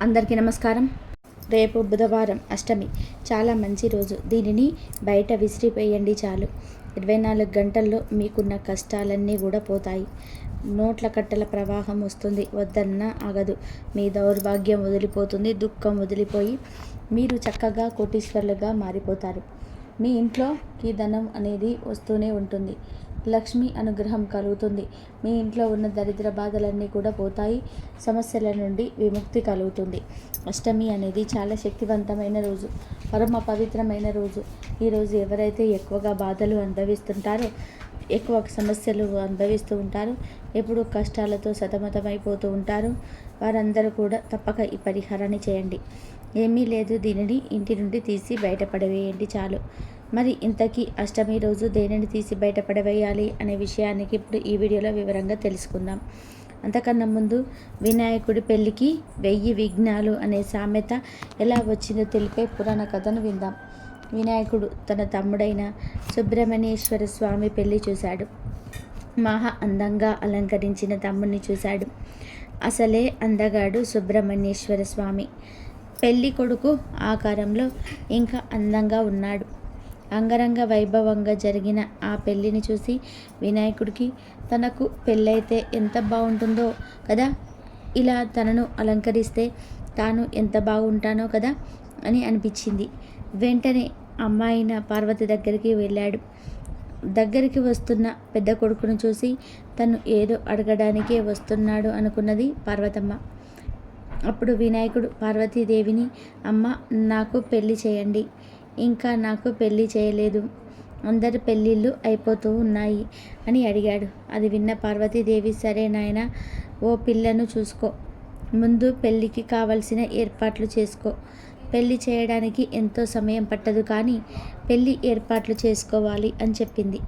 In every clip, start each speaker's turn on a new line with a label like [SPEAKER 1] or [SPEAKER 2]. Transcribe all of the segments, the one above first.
[SPEAKER 1] అందరికీ నమస్కారం. రేపు బుధవారం అష్టమి. చాలా మంచి రోజు. దీనిని బయట విసిరిపోయండి చాలు. ఇరవై నాలుగు గంటల్లో మీకున్న కష్టాలన్నీ కూడా పోతాయి. నోట్ల కట్టల ప్రవాహం వస్తుంది. వద్దన్నా ఆగదు. మీ దౌర్భాగ్యం వదిలిపోతుంది. దుఃఖం వదిలిపోయి మీరు చక్కగా కోటీశ్వర్లుగా మారిపోతారు. మీ ఇంట్లోకి ధనం అనేది వస్తూనే ఉంటుంది. లక్ష్మి అనుగ్రహం కలుగుతుంది. మీ ఇంట్లో ఉన్న దరిద్ర బాధలన్నీ కూడా పోతాయి. సమస్యల నుండి విముక్తి కలుగుతుంది. అష్టమి అనేది చాలా శక్తివంతమైన రోజు. పరమ పవిత్రమైన రోజు. ఈరోజు ఎవరైతే ఎక్కువగా బాధలు అనుభవిస్తుంటారో ఎక్కువ సమస్యలు అనుభవిస్తూ ఉంటారు ఎప్పుడు కష్టాలతో సతమతమైపోతూ ఉంటారు వారందరూ కూడా తప్పక ఈ పరిహారాన్ని చేయండి. ఏమీ లేదు దీనిని ఇంటి నుండి తీసి బయటపడవేయండి చాలు. మరి ఇంతకీ అష్టమి రోజు దేనిని తీసి బయటపడవేయాలి అనే విషయానికి ఇప్పుడు ఈ వీడియోలో వివరంగా తెలుసుకుందాం. అంతకన్నా ముందు వినాయకుడి పెళ్ళికి వెయ్యి విఘ్నాలు అనే సామెత ఎలా వచ్చిందో తెలిపే పురాణ కథను విందాం. వినాయకుడు తన తమ్ముడైన సుబ్రహ్మణ్యేశ్వర స్వామి పెళ్ళి చూశాడు. మహా అందంగా అలంకరించిన తమ్ముడిని చూశాడు. అసలే అందగాడు సుబ్రహ్మణ్యేశ్వర స్వామి. పెళ్ళి కొడుకు ఆకారంలో ఇంకా అందంగా ఉన్నాడు. అంగరంగ వైభవంగా జరిగిన ఆ పెళ్ళిని చూసి వినాయకుడికి తనకు పెళ్ళైతే ఎంత బాగుంటుందో కదా? ఇలా తనను అలంకరిస్తే తాను ఎంత బాగుంటానో కదా? అని అనిపించింది. వెంటనే అమ్మాయిన పార్వతి దగ్గరికి వెళ్ళాడు. దగ్గరికి వస్తున్న పెద్ద కొడుకును చూసి తను ఏదో అడగడానికే వస్తున్నాడు అనుకున్నది పార్వతమ్మ. అప్పుడు వినాయకుడు పార్వతీదేవిని అమ్మ నాకు పెళ్ళి చేయండి. ఇంకా నాకు పెళ్ళి చేయలేదు. అందరి పెళ్ళిళ్ళు అయిపోతూ ఉన్నాయి అని అడిగాడు. అది విన్న పార్వతీదేవి సరే నాయన ఓ పిల్లను చూసుకో. ముందు పెళ్ళికి కావలసిన ఏర్పాట్లు చేసుకో. పెళ్ళి చేయడానికి ఎంతో సమయం పట్టదు కానీ పెళ్ళి ఏర్పాట్లు చేసుకోవాలి అని చెప్పింది.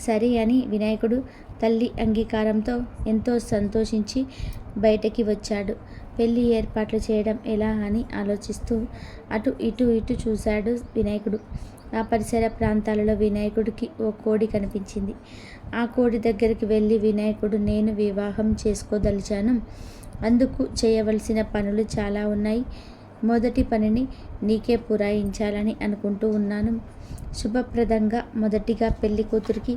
[SPEAKER 1] సరే అని వినాయకుడు తల్లి అంగీకారంతో ఎంతో సంతోషించి బయటకి వచ్చాడు. పెళ్ళి ఏర్పాట్లు చేయడం ఎలా అని ఆలోచిస్తూ అటు ఇటు ఇటు చూశాడు వినాయకుడు. ఆ పరిసర ప్రాంతాలలో వినాయకుడికి ఓ కోడి కనిపించింది. ఆ కోడి దగ్గరికి వెళ్ళి వినాయకుడు నేను వివాహం చేసుకోదలిచాను. అందుకు చేయవలసిన పనులు చాలా ఉన్నాయి. మొదటి పనిని నీకే పురాయించాలని అనుకుంటూ ఉన్నాను. శుభప్రదంగా మొదటిగా పెళ్ళి కూతురికి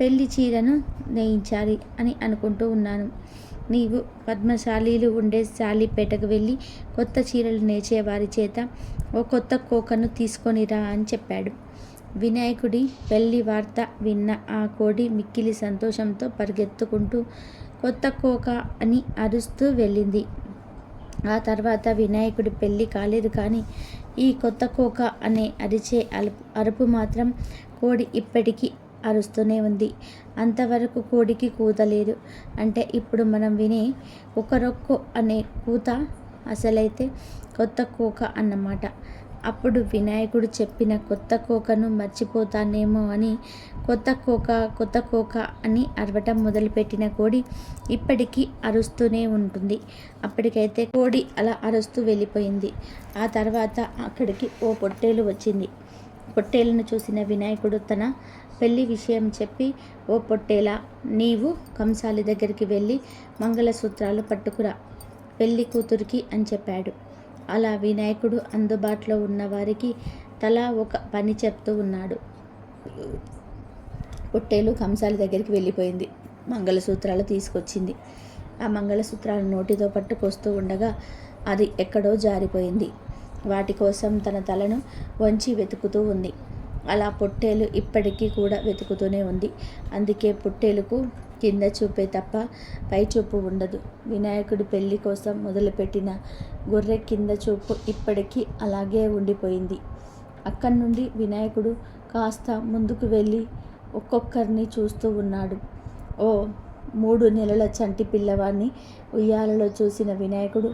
[SPEAKER 1] పెళ్ళి చీరను నేయించాలి అని అనుకుంటూ ఉన్నాను. నీవు పద్మశాలీలు ఉండే శాలీపేటకు వెళ్ళి కొత్త చీరలు నేచే వారి చేత ఓ కొత్త కోకను తీసుకొనిరా అని చెప్పాడు. వినాయకుడి పెళ్ళి వార్త విన్న ఆ కోడి మిక్కిలి సంతోషంతో పరిగెత్తుకుంటూ కొత్త కోక అని అరుస్తూ వెళ్ళింది. ఆ తర్వాత వినాయకుడి పెళ్ళి కాలేదు కానీ ఈ కొత్త కోక అనే అరిచే అలుపు అరుపు మాత్రం కోడి ఇప్పటికీ అరుస్తూనే ఉంది. అంతవరకు కోడికి కూతలేదు అంటే ఇప్పుడు మనం వినే ఒకరొక్కు అనే కూత అసలైతే కొత్త కోక అన్నమాట. అప్పుడు వినాయకుడు చెప్పిన కొత్త కోకను మర్చిపోతానేమో అని కొత్త కోక కొత్త కోక అని అరవటం మొదలుపెట్టిన కోడి ఇప్పటికీ అరుస్తూనే ఉంటుంది. అప్పటికైతే కోడి అలా అరుస్తూ వెళ్ళిపోయింది. ఆ తర్వాత అక్కడికి ఓ పొట్టేలు వచ్చింది. పొట్టేలను చూసిన వినాయకుడు తన పెళ్ళి విషయం చెప్పి ఓ పొట్టేలా నీవు కంసాలి దగ్గరికి వెళ్ళి మంగళసూత్రాలు పట్టుకురా పెళ్ళి కూతురికి అని చెప్పాడు. అలా వినాయకుడు అందుబాటులో ఉన్నవారికి తలా ఒక పని చెప్తూ ఉన్నాడు. పొట్టేలు కంసాలి దగ్గరికి వెళ్ళిపోయింది. మంగళసూత్రాలు తీసుకొచ్చింది. ఆ మంగళసూత్రాలు నోటితో పట్టుకొస్తూ ఉండగా అది ఎక్కడో జారిపోయింది. వాటి కోసం తన తలను వంచి వెతుకుతూ ఉంది. అలా పొట్టేలు ఇప్పటికీ కూడా వెతుకుతూనే ఉంది. అందుకే పొట్టేలుకు కింద చూపే తప్ప పై చూపు ఉండదు. వినాయకుడి పెళ్ళి కోసం మొదలుపెట్టిన గొర్రె కింద చూపు ఇప్పటికీ అలాగే ఉండిపోయింది. అక్కడి నుండి వినాయకుడు కాస్త ముందుకు వెళ్ళి ఒక్కొక్కరిని చూస్తూ ఉన్నాడు. ఓ మూడు నెలల చంటి పిల్లవాడిని ఉయ్యాలలో చూసిన వినాయకుడు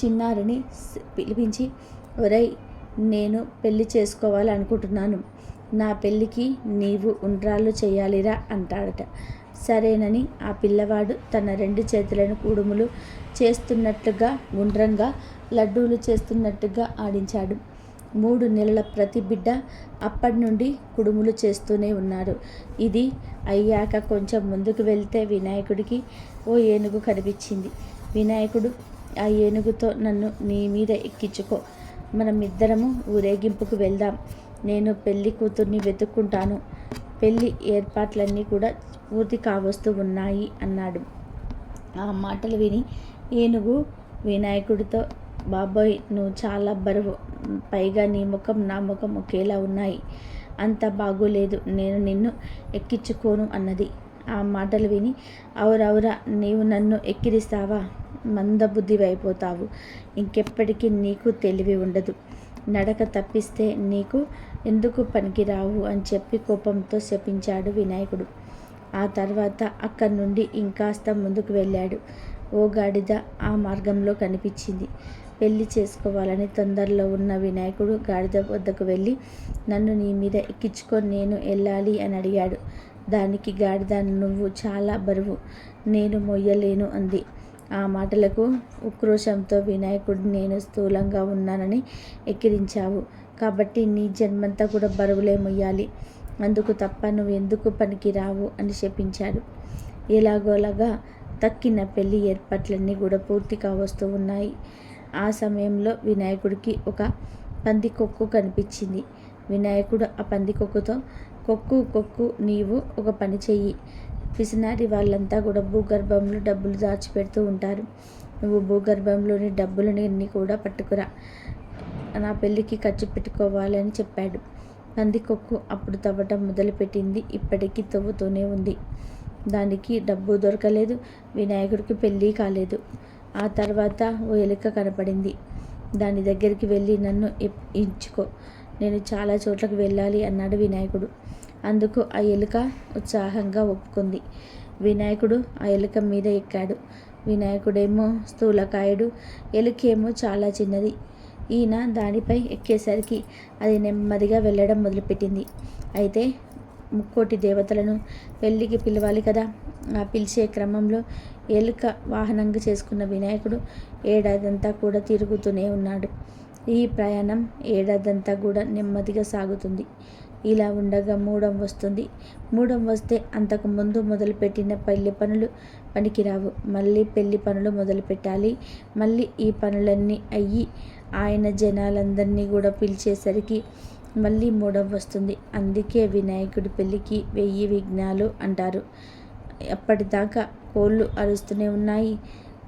[SPEAKER 1] చిన్నారిని పిలిపించి ఒరై నేను పెళ్ళి చేసుకోవాలనుకుంటున్నాను. నా పెళ్ళికి నీవు ఉండ్రాళ్ళు చేయాలిరా అంటాడట. సరేనని ఆ పిల్లవాడు తన రెండు చేతులను కుడుములు చేస్తున్నట్టుగా గుండ్రంగా లడ్డూలు చేస్తున్నట్టుగా ఆడించాడు. మూడు నెలల ప్రతి బిడ్డ అప్పటి నుండి కుడుములు చేస్తూనే ఉన్నారు. ఇది అయ్యాక కొంచెం ముందుకు వెళ్తే వినాయకుడికి ఓ ఏనుగు కనిపించింది. వినాయకుడు ఆ ఏనుగుతో నన్ను నీ మీద ఎక్కించుకో. మనం ఇద్దరము ఊరేగింపుకు వెళ్దాం. నేను పెళ్ళి కూతుర్ని వెతుక్కుంటాను. పెళ్ళి ఏర్పాట్లన్నీ కూడా పూర్తి కావస్తూ ఉన్నాయి అన్నాడు. ఆ మాటలు విని ఏనుగు వినాయకుడితో బాబోయ్ నువ్వు చాలా బరువు. పైగా నీ ముఖం నా ముఖం ఒకేలా ఉన్నాయి. అంత బాగోలేదు. నేను నిన్ను ఎక్కించుకోను అన్నది. ఆ మాటలు విని అవురవురా నీవు నన్ను ఎక్కిరిస్తావా? మందబుద్ధివైపోతావు ఇంకెప్పటికీ నీకు తెలివి ఉండదు. నడక తప్పిస్తే నీకు ఎందుకు పనికిరావు అని చెప్పి కోపంతో శపించాడు వినాయకుడు. ఆ తర్వాత అక్కడి నుండి ఇంకాస్త ముందుకు వెళ్ళాడు. ఓ గాడిద ఆ మార్గంలో కనిపించింది. పెళ్ళి చేసుకోవాలని తొందరలో ఉన్న వినాయకుడు గాడిద వద్దకు వెళ్ళి నన్ను నీ మీద ఎక్కించుకొని నేను వెళ్ళాలి అని అడిగాడు. దానికి గాడిద నువ్వు చాలా బరువు నేను మొయ్యలేను అంది. ఆ మాటలకు ఉక్రోషంతో వినాయకుడు నేను స్థూలంగా ఉన్నానని ఎక్కిరించావు. కాబట్టి నీ జన్మంతా కూడా బరువులే మొయ్యాలి. అందుకు తప్ప నువ్వు ఎందుకు పనికి రావు అని శపించాడు. ఎలాగోలాగా తక్కిన పెళ్ళి ఏర్పాట్లన్నీ కూడా పూర్తి కావస్తూ ఉన్నాయి. ఆ సమయంలో వినాయకుడికి ఒక పంది కొక్కు కనిపించింది. వినాయకుడు ఆ పంది కొక్కుతో కొక్కు కొక్కు నీవు ఒక పని చెయ్యి. పిసినారి వాళ్ళంతా కూడా భూగర్భంలో డబ్బులు దాచిపెడుతూ ఉంటారు. నువ్వు భూగర్భంలోని డబ్బులని కూడా పట్టుకురా. నా పెళ్ళికి ఖర్చు పెట్టుకోవాలని చెప్పాడు. పందికొక్కు అప్పుడు తవ్వటం మొదలుపెట్టింది. ఇప్పటికీ తవ్వుతూనే ఉంది. దానికి డబ్బు దొరకలేదు. వినాయకుడికి పెళ్ళి కాలేదు. ఆ తర్వాత ఓ ఎలుక కనపడింది. దాని దగ్గరికి వెళ్ళి నన్ను ఇచ్చుకో నేను చాలా చోట్లకు వెళ్ళాలి అన్నాడు వినాయకుడు. అందుకు ఆ ఎలుక ఉత్సాహంగా ఒప్పుకుంది. వినాయకుడు ఆ ఎలుక మీద ఎక్కాడు. వినాయకుడేమో స్థూలకాయుడు. ఎలుకేమో చాలా చిన్నది. ఈయన దానిపై ఎక్కేసరికి అది నెమ్మదిగా వెళ్ళడం మొదలుపెట్టింది. అయితే ముక్కోటి దేవతలను పెళ్ళికి పిలవాలి కదా? ఆ పిలిచే క్రమంలో ఎలుక వాహనంగా చేసుకున్న వినాయకుడు ఏడాదంతా కూడా తిరుగుతూనే ఉన్నాడు. ఈ ప్రయాణం ఏడాదంతా కూడా నెమ్మదిగా సాగుతుంది. ఇలా ఉండగా మూడం వస్తుంది. మూడం వస్తే అంతకు ముందు మొదలుపెట్టిన పెళ్ళి పనులు పనికిరావు. మళ్ళీ పెళ్ళి పనులు మొదలుపెట్టాలి. మళ్ళీ ఈ పనులన్నీ అయ్యి ఆయన జనాలందరినీ కూడా పిలిచేసరికి మళ్ళీ మూడవ వస్తుంది. అందుకే వినాయకుడి పెళ్ళికి వెయ్యి విఘ్నాలు అంటారు. అప్పటిదాకా కోళ్ళు అరుస్తూనే ఉన్నాయి.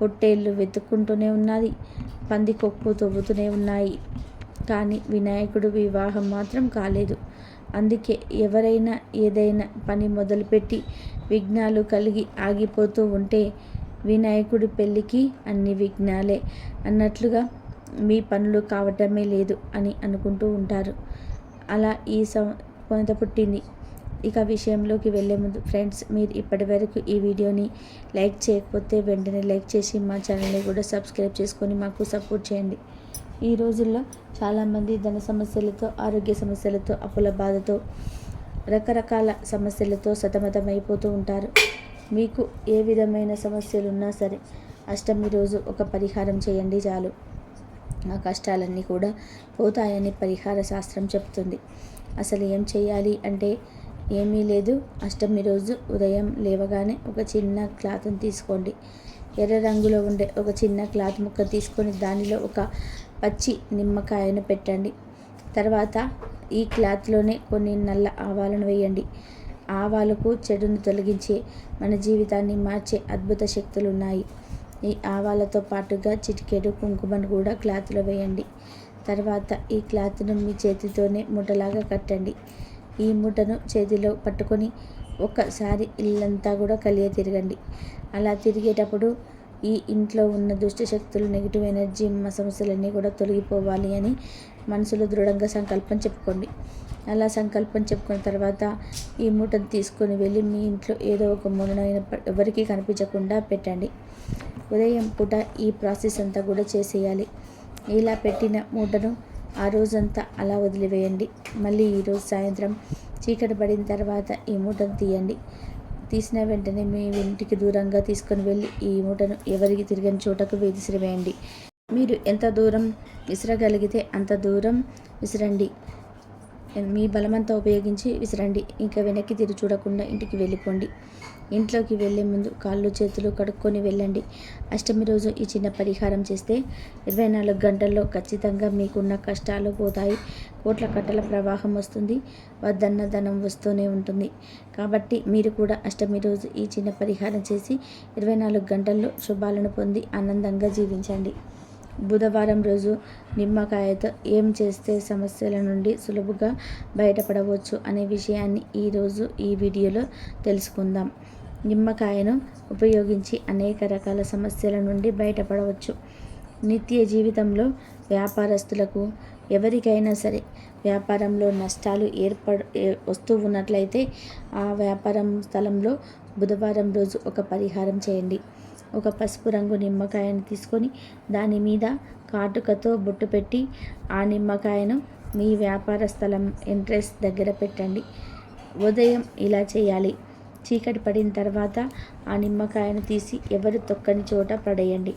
[SPEAKER 1] పొట్టేళ్ళు వెతుక్కుంటూనే ఉన్నది. పంది కొక్కు తవ్వుతూనే ఉన్నాయి. కానీ వినాయకుడు వివాహం మాత్రం కాలేదు. అందుకే ఎవరైనా ఏదైనా పని మొదలుపెట్టి విఘ్నాలు కలిగి ఆగిపోతూ ఉంటే వినాయకుడి పెళ్ళికి అన్ని విఘ్నాలే అన్నట్లుగా మీ పనులు కావటమే లేదు అని అనుకుంటూ ఉంటారు. అలా ఈ సం కొంత పుట్టింది. ఇక విషయంలోకి వెళ్ళే ముందు ఫ్రెండ్స్ మీరు ఇప్పటి వరకు ఈ వీడియోని లైక్ చేయకపోతే వెంటనే లైక్ చేసి మా ఛానల్ని కూడా సబ్స్క్రైబ్ చేసుకొని మాకు సపోర్ట్ చేయండి. ఈ రోజుల్లో చాలామంది ధన సమస్యలతో ఆరోగ్య సమస్యలతో అప్పుల బాధతో రకరకాల సమస్యలతో సతమతమైపోతూ ఉంటారు. మీకు ఏ విధమైన సమస్యలు ఉన్నా సరే అష్టమి రోజు ఒక పరిహారం చేయండి చాలు. ఆ కష్టాలన్నీ కూడా పోతాయని పరిహార శాస్త్రం చెప్తుంది. అసలు ఏం చేయాలి అంటే ఏమీ లేదు. అష్టమి రోజు ఉదయం లేవగానే ఒక చిన్న క్లాత్ని తీసుకోండి. ఎర్ర రంగులో ఉండే ఒక చిన్న క్లాత్ ముక్క తీసుకొని దానిలో ఒక పచ్చి నిమ్మకాయను పెట్టండి. తర్వాత ఈ క్లాత్లోనే కొన్ని నల్ల ఆవాలను వేయండి. ఆవాలకు చెడును తొలగించే మన జీవితాన్ని మార్చే అద్భుత శక్తులు ఉన్నాయి ఈ ఆవాలతో పాటుగా చిటికెడు కుంకుమను కూడా క్లాత్లో వేయండి. తర్వాత ఈ క్లాత్ను మీ చేతితోనే ముఠలాగా కట్టండి. ఈ మూటను చేతిలో పట్టుకొని ఒక్కసారి ఇల్లంతా కూడా కలియ తిరగండి. అలా తిరిగేటప్పుడు ఈ ఇంట్లో ఉన్న దుష్ట శక్తులు నెగిటివ్ ఎనర్జీ మా సమస్యలన్నీ కూడా తొలగిపోవాలి అని మనసులో దృఢంగా సంకల్పం చెప్పుకోండి. అలా సంకల్పం చెప్పుకున్న తర్వాత ఈ మూటను తీసుకొని వెళ్ళి మీ ఇంట్లో ఏదో ఒక మూలనైన ఎవరికీ కనిపించకుండా పెట్టండి. ఉదయం పూట ఈ ప్రాసెస్ అంతా కూడా చేసేయాలి. ఇలా పెట్టిన మూటను ఆ రోజంతా అలా వదిలివేయండి. మళ్ళీ ఈరోజు సాయంత్రం చీకటి పడిన తర్వాత ఈ మూటను తీయండి. తీసిన వెంటనే మీ ఇంటికి దూరంగా తీసుకొని వెళ్ళి ఈ మూటను ఎవరికి తిరిగిన చోటకు విసిరివేయండి. మీరు ఎంత దూరం విసిరగలిగితే అంత దూరం విసిరండి. మీ బలమంతా ఉపయోగించి విసరండి. ఇంకా వెనక్కి తిరిగి చూడకుండా ఇంటికి వెళ్ళిపోండి. ఇంట్లోకి వెళ్ళే ముందు కాళ్ళు చేతులు కడుక్కొని వెళ్ళండి. అష్టమి రోజు ఈ చిన్న పరిహారం చేస్తే ఇరవై నాలుగు గంటల్లో ఖచ్చితంగా మీకున్న కష్టాలు పోతాయి. కోట్ల కట్టల ప్రవాహం వస్తుంది. వద్దన్న ధనం వస్తూనే ఉంటుంది. కాబట్టి మీరు కూడా అష్టమి రోజు ఈ చిన్న పరిహారం చేసి ఇరవై నాలుగు గంటల్లో శుభాలను పొంది ఆనందంగా జీవించండి. బుధవారం రోజు నిమ్మకాయతో ఏం చేస్తే సమస్యల నుండి సులువుగా బయటపడవచ్చు అనే విషయాన్ని ఈరోజు ఈ వీడియోలో తెలుసుకుందాం. నిమ్మకాయను ఉపయోగించి అనేక రకాల సమస్యల నుండి బయటపడవచ్చు. నిత్య జీవితంలో వ్యాపారస్తులకు ఎవరికైనా సరే వ్యాపారంలో నష్టాలు ఏర్పడ వస్తూ ఉన్నట్లయితే ఆ వ్యాపారం స్థలంలో బుధవారం రోజు ఒక పరిహారం చేయండి. ఒక పసుపు రంగు నిమ్మకాయను తీసుకొని దాని మీద కాటుకతో బొట్టు పెట్టి ఆ నిమ్మకాయను మీ వ్యాపార స్థలం ఎంట్రెన్స్ దగ్గర పెట్టండి. ఉదయం ఇలా చేయాలి. చీకటి పడిన తర్వాత ఆ నిమ్మకాయను తీసి ఎవరు తొక్కని చోట పడేయండి.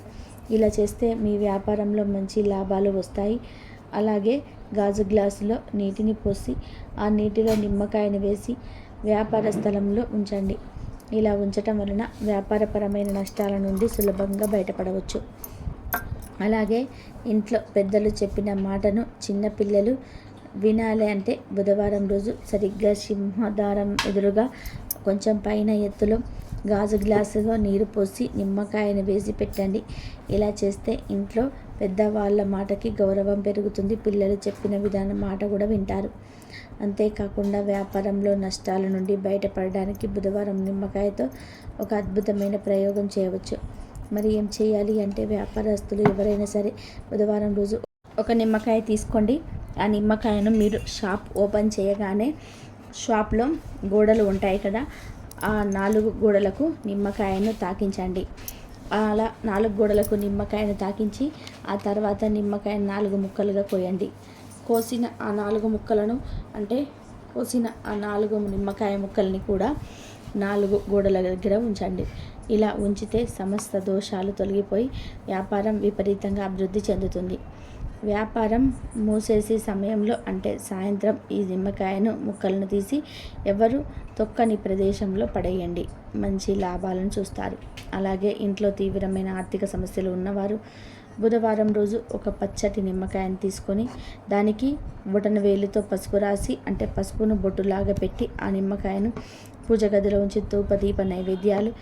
[SPEAKER 1] ఇలా చేస్తే మీ వ్యాపారంలో మంచి లాభాలు వస్తాయి. అలాగే గాజు గ్లాసులో నీటిని పోసి ఆ నీటిలో నిమ్మకాయను వేసి వ్యాపార స్థలంలో ఉంచండి. ఇలా ఉంచటం వలన వ్యాపారపరమైన నష్టాల నుండి సులభంగా బయటపడవచ్చు. అలాగే ఇంట్లో పెద్దలు చెప్పిన మాటను చిన్నపిల్లలు వినాలి అంటే బుధవారం రోజు సరిగ్గా సింహదారం ఎదురుగా కొంచెం పైన ఎత్తులో గాజు గ్లాసులో నీరు పోసి నిమ్మకాయను వేసి పెట్టండి. ఇలా చేస్తే ఇంట్లో పెద్దవాళ్ళ మాటకి గౌరవం పెరుగుతుంది. పిల్లలు చెప్పిన విధానం మాట కూడా వింటారు. అంతేకాకుండా వ్యాపారంలో నష్టాల నుండి బయటపడడానికి బుధవారం నిమ్మకాయతో ఒక అద్భుతమైన ప్రయోగం చేయవచ్చు. మరి ఏం చేయాలి అంటే వ్యాపారస్తులు ఎవరైనా సరే బుధవారం రోజు ఒక నిమ్మకాయ తీసుకోండి. ఆ నిమ్మకాయను మీరు షాప్ ఓపెన్ చేయగానే షాప్లో గోడలు ఉంటాయి కదా ఆ నాలుగు గోడలకు నిమ్మకాయను తాకించండి. అలా నాలుగు గోడలకు నిమ్మకాయను తాకించి ఆ తర్వాత నిమ్మకాయను నాలుగు ముక్కలుగా కోయండి. కోసిన ఆ నాలుగు ముక్కలను అంటే కోసిన ఆ నాలుగు నిమ్మకాయ ముక్కల్ని కూడా నాలుగు గోడల దగ్గర ఉంచండి. ఇలా ఉంచితే సమస్త దోషాలు తొలగిపోయి వ్యాపారం విపరీతంగా అభివృద్ధి చెందుతుంది. వ్యాపారం మూసేసే సమయంలో అంటే సాయంత్రం ఈ నిమ్మకాయను ముక్కలను తీసి ఎవరు తొక్కని ప్రదేశంలో పడేయండి. మంచి లాభాలను చూస్తారు. అలాగే ఇంట్లో తీవ్రమైన ఆర్థిక సమస్యలు ఉన్నవారు బుధవారం రోజు ఒక పచ్చటి నిమ్మకాయను తీసుకొని దానికి బొటన వేలితో పసుపు రాసి అంటే పసుపును బొట్టులాగా పెట్టి ఆ నిమ్మకాయను పూజ గదిలో ఉంచి ధూప దీప నైవేద్యాలు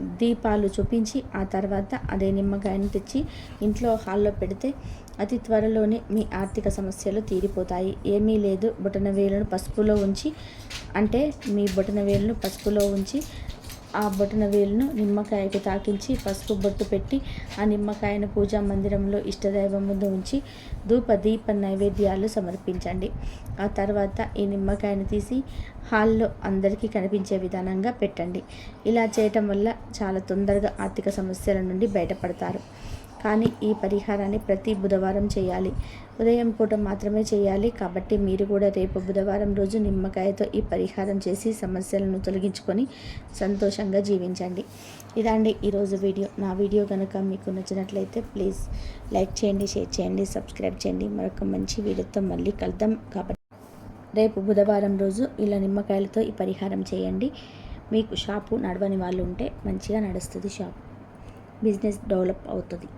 [SPEAKER 1] దీపాలు చూపించి ఆ తర్వాత అదే నిమ్మకాయను తెచ్చి ఇంట్లో హాల్లో పెడితే అతి త్వరలోనే మీ ఆర్థిక సమస్యలు తీరిపోతాయి. ఏమీ లేదు. బొటన వేలను పసుపులో ఉంచి అంటే మీ బొటన వేలును పసుపులో ఉంచి ఆ బొటన వేలును నిమ్మకాయకు తాకించి పసుపు బొట్టు పెట్టి ఆ నిమ్మకాయను పూజా మందిరంలో ఇష్టదైవం ముందు ఉంచి ధూప దీప నైవేద్యాలు సమర్పించండి. ఆ తర్వాత ఈ నిమ్మకాయను తీసి హాల్లో అందరికీ కనిపించే విధానంగా పెట్టండి. ఇలా చేయటం వల్ల చాలా తొందరగా ఆర్థిక సమస్యల నుండి బయటపడతారు. కానీ ఈ పరిహారాన్ని ప్రతి బుధవారం చేయాలి. ఉదయం పూట మాత్రమే చేయాలి. కాబట్టి మీరు కూడా రేపు బుధవారం రోజు నిమ్మకాయతో ఈ పరిహారం చేసి సమస్యలను తొలగించుకొని సంతోషంగా జీవించండి. ఇదండి ఈరోజు వీడియో. నా వీడియో కనుక మీకు నచ్చినట్లయితే ప్లీజ్ లైక్ చేయండి షేర్ చేయండి సబ్స్క్రైబ్ చేయండి. మరొక మంచి వీడియోతో మళ్ళీ కలుద్దాం కాబట్టి రేపు బుధవారం రోజు ఇలా నిమ్మకాయలతో ఈ పరిహారం చేయండి. మీకు షాపు నడవని వాళ్ళు ఉంటే మంచిగా నడుస్తుంది షాప్. బిజినెస్ డెవలప్ అవుతుంది.